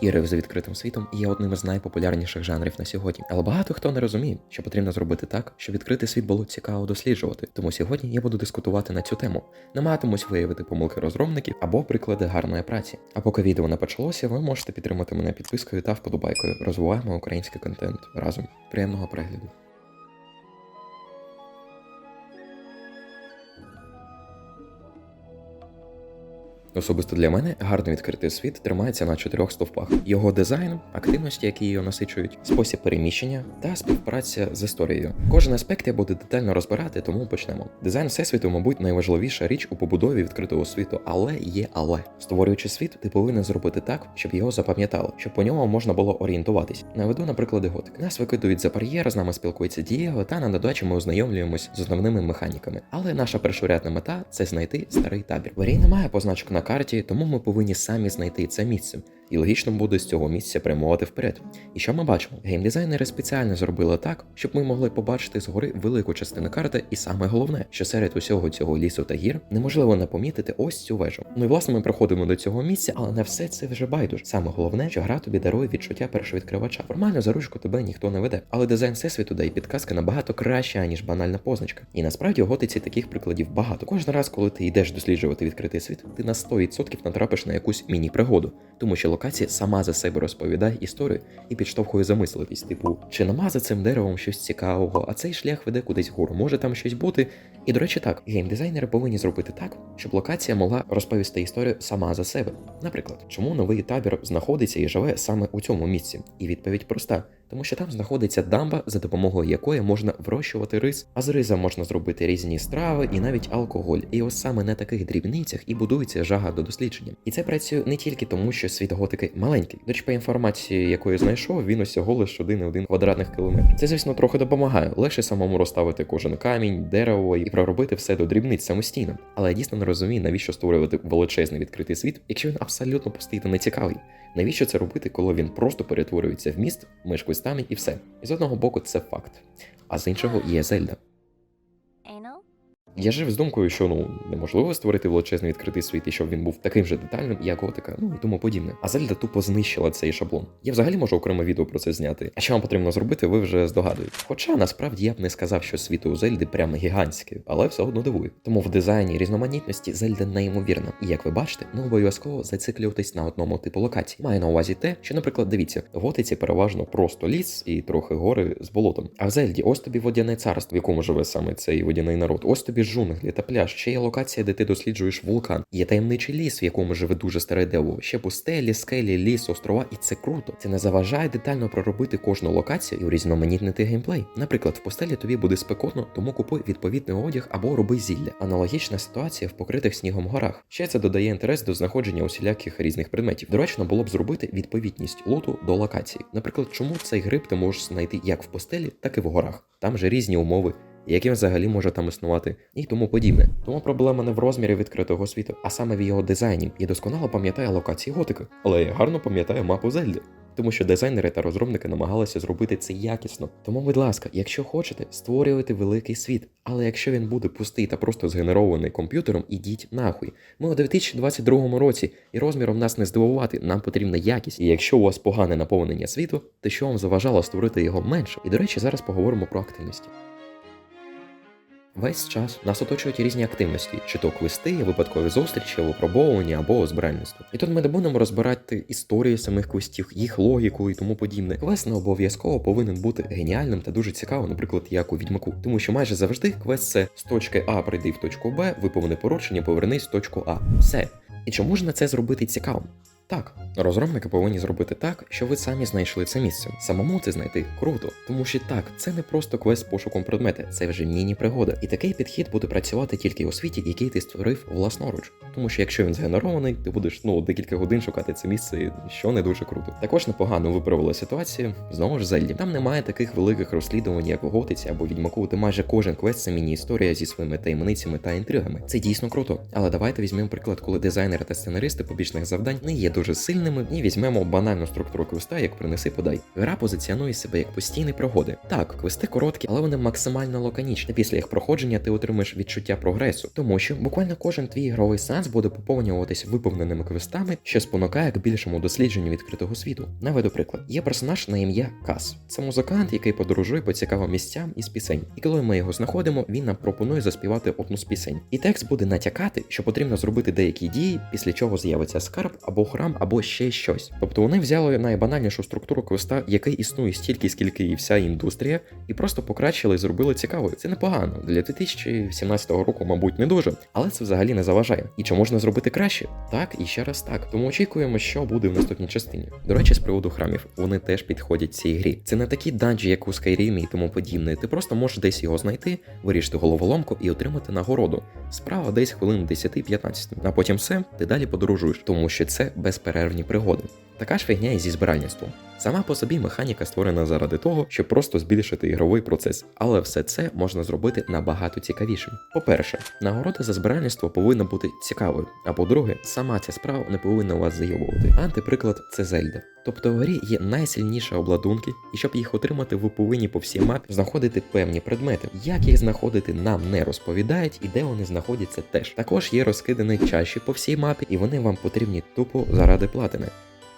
Ірив з відкритим світом є одним із найпопулярніших жанрів на сьогодні. Але багато хто не розуміє, що потрібно зробити так, щоб відкритий світ було цікаво досліджувати. Тому сьогодні я буду дискутувати на цю тему. Намагатимусь виявити помилки розробників або приклади гарної праці. А поки відео не почалося, ви можете підтримати мене підпискою та вподобайкою. Розвиваємо український контент разом. Приємного перегляду. Особисто для мене гарно відкритий світ тримається на чотирьох стовпах: його дизайн, активності, які його насичують, спосіб переміщення та співпраця з історією. Кожен аспект я буду детально розбирати, тому почнемо. Дизайн всесвіту, мабуть, найважливіша річ у побудові відкритого світу, але є але. Створюючи світ, ти повинен зробити так, щоб його запам'ятали, щоб по ньому можна було орієнтуватись. Наведу на приклади готики. Нас викидують за бар'єр, з нами спілкується Дієго, та на додачі ми ознайомлюємось з основними механіками. Але наша першорядна мета це знайти старий табір. В грі немає позначок на карті, тому ми повинні самі знайти це місце. І логічно буде з цього місця прямувати вперед. І що ми бачимо? Геймдизайнери спеціально зробили так, щоб ми могли побачити згори велику частину карти, і саме головне, що серед усього цього лісу та гір неможливо не помітити ось цю вежу. Ну і власне ми приходимо до цього місця, але на все це вже байдуже. Саме головне, що гра тобі дарує відчуття першовідкривача. Формально за ручку тебе ніхто не веде, але дизайн всесвіту дає підказка набагато краще, ніж банальна позначка. І насправді у готиці таких прикладів багато. Кожен раз, коли ти йдеш досліджувати відкритий світ, ти на 100% натрапиш на якусь міні-пригоду, тому що локація сама за себе розповідає історію і підштовхує замислитись, типу, чи нема за цим деревом щось цікавого, а цей шлях веде кудись вгору, може там щось бути. І до речі, так, геймдизайнери повинні зробити так, щоб локація могла розповісти історію сама за себе. Наприклад, чому новий табір знаходиться і живе саме у цьому місці? І відповідь проста. Тому що там знаходиться дамба, за допомогою якої можна вирощувати рис, а з риза можна зробити різні страви і навіть алкоголь. І ось саме на таких дрібницях і будується жага до дослідження. І це працює не тільки тому, що світ готики маленький. До речі, по інформації, яку я знайшов, він усього лише 1,1 квадратних кілометр. Це, звісно, трохи допомагає. Легше самому розставити кожен камінь, дерево і проробити все до дрібниць самостійно. Але я дійсно не розумію, навіщо створювати величезний відкритий світ, якщо він абсолютно пустий та не цікавий. Навіщо це робити, коли він просто перетворюється в міст, мешкою стані і все. І з одного боку це факт, а з іншого є Зельда. Я жив з думкою, що ну неможливо створити величезний відкритий світ, і щоб він був таким же детальним, як готика, ну і тому подібне. А Зельда тупо знищила цей шаблон. Я взагалі можу окреме відео про це зняти. А що вам потрібно зробити, ви вже здогадуєте. Хоча насправді я б не сказав, що світ у Зельди прямо гігантський, але все одно дивує. Тому в дизайні різноманітності Зельда неймовірна. І як ви бачите, не обов'язково зациклюватись на одному типу локації. Маю на увазі те, що, наприклад, дивіться, в готиці переважно просто ліс і трохи гори з болотом. А в Зельді ось тобі водяне царство, в якому живе саме цей водяний народ. Ось тобі джунглі та пляж. Ще є локація, де ти досліджуєш вулкан. Є таємничий ліс, в якому живе дуже старе дерево. Ще пустелі, скелі, ліс, острова, і це круто. Це не заважає детально проробити кожну локацію і урізноманітнити геймплей. Наприклад, в пустелі тобі буде спекотно, тому купуй відповідний одяг або роби зілля. Аналогічна ситуація в покритих снігом горах. Ще це додає інтерес до знаходження усіляких різних предметів. Доречно було б зробити відповідність луту до локації. Наприклад, чому цей гриб ти можеш знайти як в пустелі, так і в горах. Там же різні умови. Яким взагалі може там існувати, і тому подібне. Тому проблема не в розмірі відкритого світу, а саме в його дизайні. Я досконало пам'ятаю локації готики, але я гарно пам'ятаю мапу Зельди. Тому що дизайнери та розробники намагалися зробити це якісно. Тому, будь ласка, якщо хочете, створювати великий світ. Але якщо він буде пустий та просто згенерований комп'ютером, ідіть нахуй. Ми у 2022 році, і розміром нас не здивувати, нам потрібна якість. І якщо у вас погане наповнення світу, то що вам заважало створити його менше? І до речі, зараз поговоримо про активності. Весь час нас оточують різні активності, чи то квести, випадкові зустрічі, випробовування або збиральництво. І тут ми не будемо розбирати історії самих квестів, їх логіку і тому подібне. Квест не обов'язково повинен бути геніальним та дуже цікавим, наприклад, як у відьмаку. Тому що майже завжди квест це з точки А прийди в точку Б, виповни поручення, повернись в точку А. Все. І чи можна це зробити цікавим? Так, розробники повинні зробити так, що ви самі знайшли це місце. Самому це знайти круто, тому що так, це не просто квест з пошуком предмети, це вже міні-пригода. І такий підхід буде працювати тільки у світі, який ти створив власноруч. Тому що якщо він згенерований, ти будеш ну декілька годин шукати це місце, що не дуже круто. Також непогано виправила ситуацію знову ж Зельді. Там немає таких великих розслідувань, як у Готиці або Відьмаку, де майже кожен квест це міні-історія зі своїми таємницями та інтригами. Це дійсно круто. Але давайте візьмемо приклад, коли дизайнери та сценаристи побічних завдань не є дуже сильними, і візьмемо банальну структуру квеста, як принеси подай. Гра позиціонує себе як постійні пригоди. Так, квести короткі, але вони максимально лаконічні. Після їх проходження ти отримаєш відчуття прогресу, тому що буквально кожен твій ігровий сеанс буде поповнюватись виповненими квестами, що спонукає к більшому дослідженню відкритого світу. Наведу приклад: є персонаж на ім'я Кас. Це музикант, який подорожує по цікавим місцям із пісень. І коли ми його знаходимо, він нам пропонує заспівати одну з пісень. І текст буде натякати, що потрібно зробити деякі дії, після чого з'явиться скарб або храм, або ще щось. Тобто вони взяли найбанальнішу структуру квеста, який існує стільки, скільки і вся індустрія, і просто покращили і зробили цікавою. Це непогано. Для 2017 року, мабуть, не дуже, але це взагалі не заважає. І чи можна зробити краще? Так і ще раз так. Тому очікуємо, що буде в наступній частині. До речі, з приводу храмів, вони теж підходять цій грі. Це не такі данжі, як у Skyrim і тому подібне. Ти просто можеш десь його знайти, вирішити головоломку і отримати нагороду. Справа десь хвилин 10-15, а потім все, ти далі подорожуєш, тому що це безперервні пригоди. Така ж фігня і зі збиральництвом. Сама по собі механіка створена заради того, щоб просто збільшити ігровий процес, але все це можна зробити набагато цікавішим. По-перше, нагорода за збиральництво повинна бути цікавою. А по-друге, сама ця справа не повинна вас зайобувати. Антиприклад це Зельда. Тобто в грі є найсильніші обладунки, і щоб їх отримати, ви повинні по всій мапі знаходити певні предмети. Як їх знаходити, нам не розповідають, і де вони знаходяться теж. Також є розкидані чаші по всій мапі, і вони вам потрібні тупо заради платини.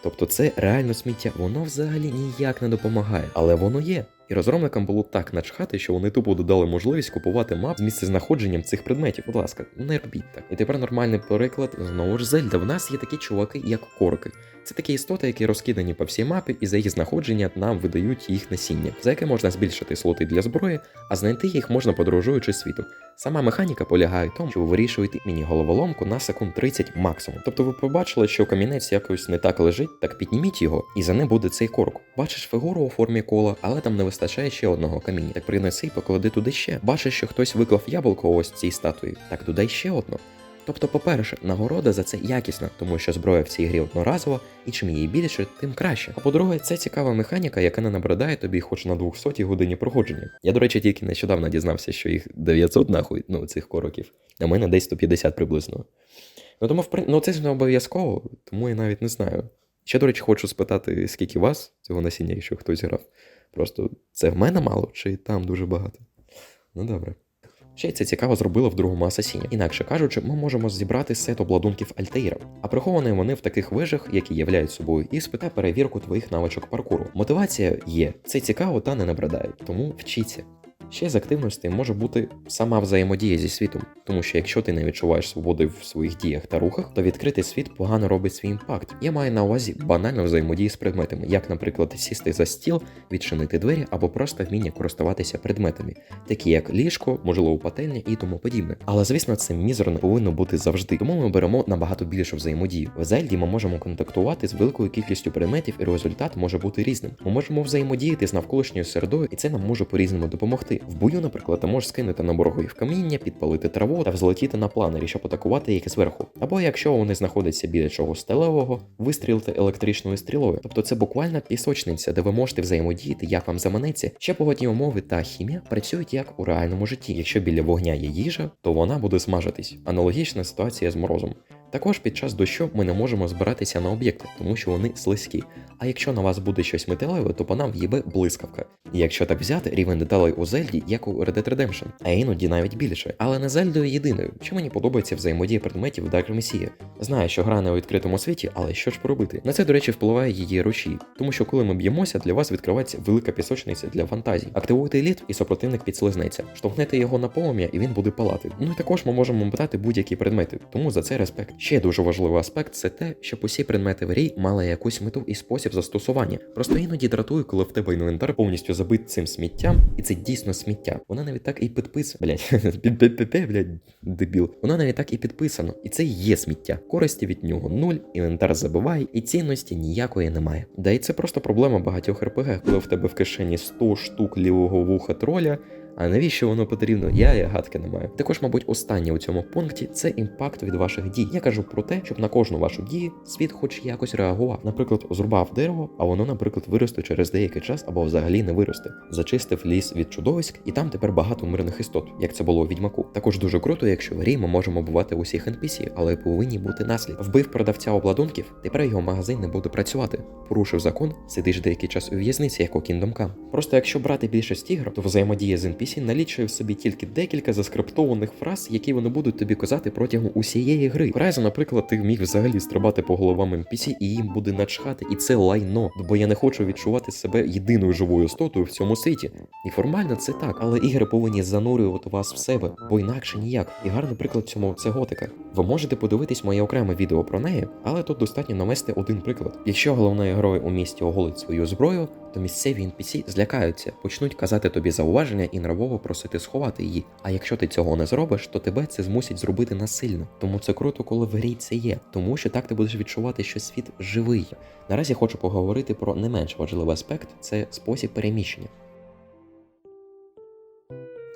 Тобто це реально сміття, воно взагалі ніяк не допомагає, але воно є. І розробникам було так начхати, що вони тупо додали можливість купувати мап з місцезнаходженням цих предметів. Будь ласка, не робіть так. І тепер нормальний приклад знову ж Зельда. В нас є такі чуваки, як корки. Це такі істоти, які розкидані по всій мапі, і за їх знаходження нам видають їх насіння, за яке можна збільшити слоти для зброї, а знайти їх можна подорожуючи світом. Сама механіка полягає в тому, що ви вирішуєте міні-головоломку на секунд 30 максимум. Тобто ви побачили, що камінець якось не так лежить, так підніміть його, і за ним буде цей корк. Бачиш фігуру у формі кола, але там не вистачає ще одного каміння. Так принеси і поклади туди ще. Бачиш, що хтось виклав яблуко ось цій статуї. Так додай ще одну. Тобто, по-перше, нагорода за це якісна, тому що зброя в цій грі одноразова, і чим її більше, тим краще. А по-друге, це цікава механіка, яка не набридає тобі хоч на 200 годині проходження. Я, до речі, тільки нещодавно дізнався, що їх 900 нахуй, ну цих короків, а мене десь 150 приблизно. Ну тому в при... ну це ж не обов'язково, тому я навіть не знаю. Ще, до речі, хочу спитати, скільки вас цього насіння, якщо хтось грав. Просто це в мене мало, чи там дуже багато? Ну добре. Ще й це цікаво зробило в другому асасіні. Інакше кажучи, ми можемо зібрати сет обладунків Альтеїра, а приховані вони в таких вежах, які являють собою іспит та перевірку твоїх навичок паркуру. Мотивація є, це цікаво та не набридає, тому вчіться. Ще з активності може бути сама взаємодія зі світом, тому що якщо ти не відчуваєш свободи в своїх діях та рухах, то відкритий світ погано робить свій імпакт. Я маю на увазі банальну взаємодію з предметами, як, наприклад, сісти за стіл, відчинити двері або просто вміння користуватися предметами, такі як ліжко, можливо, пательня і тому подібне. Але звісно, це мізерно повинно бути завжди. Тому ми беремо набагато більшу взаємодію. В Зельді ми можемо контактувати з великою кількістю предметів, і результат може бути різним. Ми можемо взаємодіяти з навколишньою середою, і це нам може по-різному допомогти. В бою, наприклад, ти можеш скинути на ворогів каміння, підпалити траву та взлетіти на планері, щоб атакувати їх зверху. Або якщо вони знаходяться біля чогось сталевого, вистрілити електричною стрілою. Тобто це буквально пісочниця, де ви можете взаємодіяти, як вам заманеться. Ще погодні умови та хімія працюють як у реальному житті. Якщо біля вогня є їжа, то вона буде смажитись. Аналогічна ситуація з морозом. Також під час дощу ми не можемо збиратися на об'єкти, тому що вони слизькі. А якщо на вас буде щось металеве, то по нам в'їбе блискавка. І якщо так взяти, рівень деталей у Зельді, як у Red Dead Redemption, а іноді навіть більше. Але не Зельдою єдиною, що мені подобається взаємодія предметів в Dark Messiah. Знаю, що гра не у відкритому світі, але що ж поробити? На це, до речі, впливає її ручі, тому що коли ми б'ємося, для вас відкривається велика пісочниця для фантазій. Активуйте еліт, і супротивник підслизнеться. Штовхнете його на полум'я, і він буде палати. Ну і також ми можемо питати будь-які предмети, тому за це респект. Ще дуже важливий аспект це те, щоб усі предмети в грі мали якусь мету і спосіб застосування. Просто іноді дратує, коли в тебе інвентар повністю забит цим сміттям, і це дійсно сміття. Вона навіть так і підписана. Блять, блять, дебіл. Вона навіть так і підписано. І це є сміття. Користі від нього нуль, інвентар забиває, і цінності ніякої немає. Да і це просто проблема багатьох РПГ, коли в тебе в кишені 100 штук лівого вуха троля. А навіщо воно потрібно? Я гадки не маю. Також, мабуть, останнє у цьому пункті це імпакт від ваших дій. Я кажу про те, щоб на кожну вашу дію світ хоч якось реагував. Наприклад, зрубав дерево, а воно, наприклад, виросте через деякий час або взагалі не виросте. Зачистив ліс від чудовиськ, і там тепер багато мирних істот, як це було у відьмаку. Також дуже круто, якщо в грі ми можемо бувати усіх NPC, але повинні бути наслід. Вбив продавця обладунків, тепер його магазин не буде працювати. Порушив закон, сидиш деякий час у в'язниці, як у Kingdom. Просто якщо брати більшість ігор, то взаємодія з NPC NPC налічує в собі тільки декілька заскриптованих фраз, які вони будуть тобі казати протягом усієї гри. В наприклад, ти міг взагалі стрибати по головам NPC і їм буде начхати, і це лайно. Бо я не хочу відчувати себе єдиною живою істотою в цьому світі. І формально це так, але ігри повинні занурювати вас в себе, бо інакше ніяк. І гарний приклад цьому це готика. Ви можете подивитись моє окреме відео про неї, але тут достатньо навести один приклад. Якщо головний герой у місті оголить свою зброю, то місцеві NPC злякаються, почнуть казати тобі зауваження і нервово просити сховати її. А якщо ти цього не зробиш, то тебе це змусять зробити насильно. Тому це круто, коли в грі це є, тому що так ти будеш відчувати, що світ живий. Наразі хочу поговорити про не менш важливий аспект це спосіб переміщення.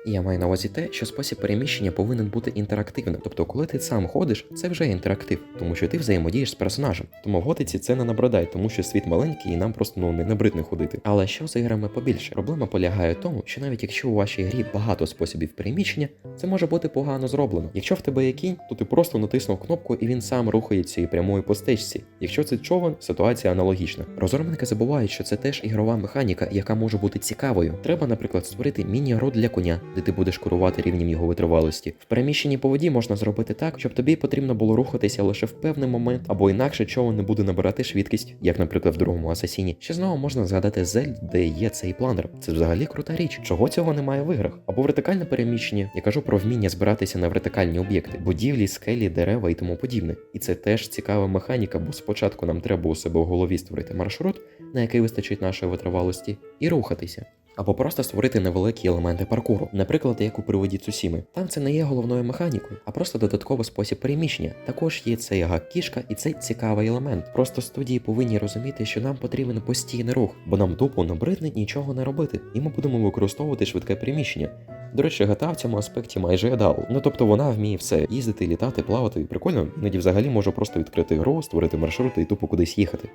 Я маю на увазі те, що спосіб переміщення повинен бути інтерактивним. Тобто, коли ти сам ходиш, це вже інтерактив, тому що ти взаємодієш з персонажем. Тому в готиці це не набридає, тому що світ маленький і нам просто ну не набридне ходити. Але що з іграми побільше? Проблема полягає в тому, що навіть якщо у вашій грі багато способів переміщення, це може бути погано зроблено. Якщо в тебе є кінь, то ти просто натиснув кнопку і він сам рухається і прямує по стежці. Якщо це човен, ситуація аналогічна. Розробники забувають, що це теж ігрова механіка, яка може бути цікавою. Треба, наприклад, створити міні-гру для коня, де ти будеш керувати рівнем його витривалості. В переміщенні по воді можна зробити так, щоб тобі потрібно було рухатися лише в певний момент, або інакше човен не буде набирати швидкість, як, наприклад, в другому асасіні. Ще знову можна згадати Зель, де є цей планер. Це взагалі крута річ. Чого цього немає в іграх? Або вертикальне переміщення. Я кажу про вміння збиратися на вертикальні об'єкти, будівлі, скелі, дерева і тому подібне. І це теж цікава механіка, бо спочатку нам треба у себе в голові створити маршрут, на який вистачить нашої витривалості, і рухатися. Або просто створити невеликі елементи паркуру, наприклад, як у приводі Цусіми. Там це не є головною механікою, а просто додатковий спосіб переміщення. Також є цей гак-кішка і цей цікавий елемент. Просто студії повинні розуміти, що нам потрібен постійний рух, бо нам тупо набридне нічого не робити, і ми будемо використовувати швидке переміщення. До речі, GTA в цьому аспекті майже ідеал. Ну тобто вона вміє все їздити, літати, плавати. Прикольно, іноді взагалі може просто відкрити гру, створити маршрути і тупо кудись їхати.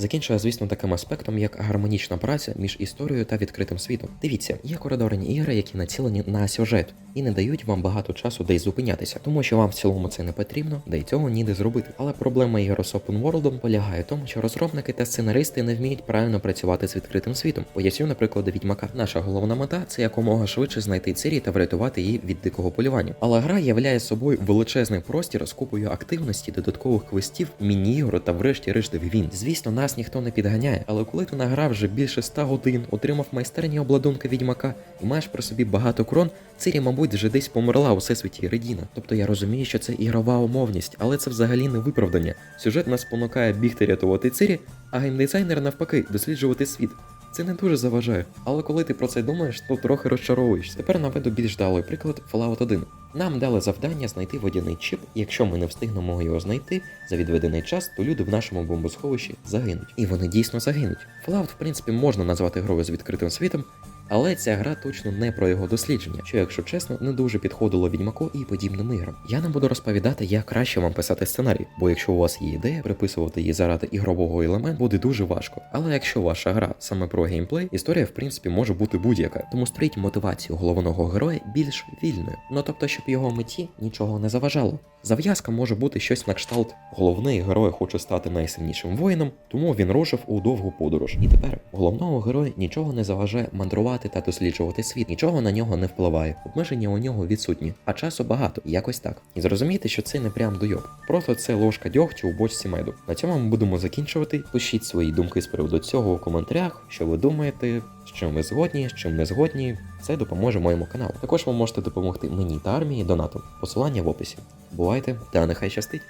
Закінчує, звісно, таким аспектом, як гармонічна праця між історією та відкритим світом. Дивіться, є коридорні ігри, які націлені на сюжет і не дають вам багато часу десь зупинятися, тому що вам в цілому це не потрібно, да й цього ніде зробити. Але проблема ігор з Open World полягає в тому, що розробники та сценаристи не вміють правильно працювати з відкритим світом. Поясню, наприклад, Відьмака. Наша головна мета це якомога швидше знайти цирі та врятувати її від дикого полювання. Але гра являє собою величезний простір з купою активності, додаткових квестів, міні-ігор та врешті-решт він. Звісно, нас ніхто не підганяє, але коли ти награв вже більше 100 годин, отримав майстерні обладунки відьмака і маєш при собі багато крон, Цирі, мабуть, вже десь померла у всесвіті Редіна. Тобто я розумію, що це ігрова умовність, але це взагалі не виправдання. Сюжет нас спонукає бігти рятувати Цирі, а геймдизайнер навпаки досліджувати світ. Це не дуже заважає, але коли ти про це думаєш, то трохи розчаровуєшся. Тепер наведу більш далий приклад Fallout 1. Нам дали завдання знайти водяний чіп, і якщо ми не встигнемо його знайти за відведений час, то люди в нашому бомбосховищі загинуть. І вони дійсно загинуть. Fallout, в принципі, можна назвати грою з відкритим світом, але ця гра точно не про його дослідження, що, якщо чесно, не дуже підходило відьмаку і подібним іграм. Я не буду розповідати, як краще вам писати сценарій, бо якщо у вас є ідея, приписувати її заради ігрового елементу буде дуже важко. Але якщо ваша гра саме про геймплей, історія в принципі може бути будь-яка, тому створіть мотивацію головного героя більш вільною. Ну тобто, щоб його меті нічого не заважало. Зав'язка може бути щось на кшталт. Головний герой хоче стати найсильнішим воїном, тому він рушив у довгу подорож. І тепер головного героя нічого не заважає мандрувати та досліджувати світ, нічого на нього не впливає. Обмеження у нього відсутні, а часу багато, якось так. І зрозумійте, що це не прям дойоб. Просто це ложка дьогтю у бочці меду. На цьому ми будемо закінчувати. Пишіть свої думки з приводу цього у коментарях, що ви думаєте, з чим ви згодні, з чим не згодні. Це допоможе моєму каналу. Також ви можете допомогти мені та армії донатом. Посилання в описі. Бувайте та нехай щастить!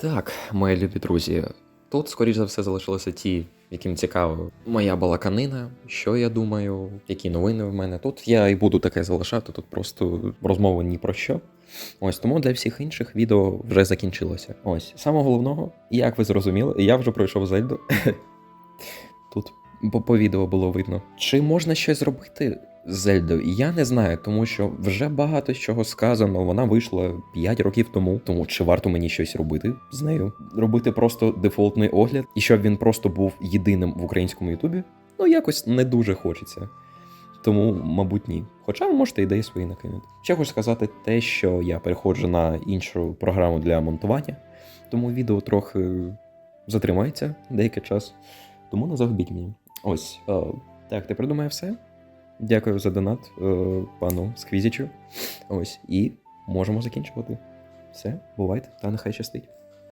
Так, мої любі друзі, тут, скоріш за все, залишилися ті, яким цікаво моя балаканина, що я думаю, які новини в мене. Тут я і буду таке залишати, тут просто розмова ні про що. Ось тому для всіх інших відео вже закінчилося. Ось саме головного, як ви зрозуміли, я вже пройшов Зельду. Тут по, відео було видно. Чи можна щось зробити Зельдою? Я не знаю, тому що вже багато чого сказано. Вона вийшла 5 років тому. Тому чи варто мені щось робити з нею? Робити просто дефолтний огляд, і щоб він просто був єдиним в українському Ютубі? Ну якось не дуже хочеться. Тому, мабуть, ні. Хоча ви можете ідеї свої накинути. Ще хочу сказати те, що я переходжу на іншу програму для монтування. тому відео трохи затримається деякий час. Тому не загубіть мені. Ось. Е, так, тепер думаю, все. Дякую за донат е, пану Сквізічу. Ось, і можемо закінчувати. Все, бувайте, та нехай щастить.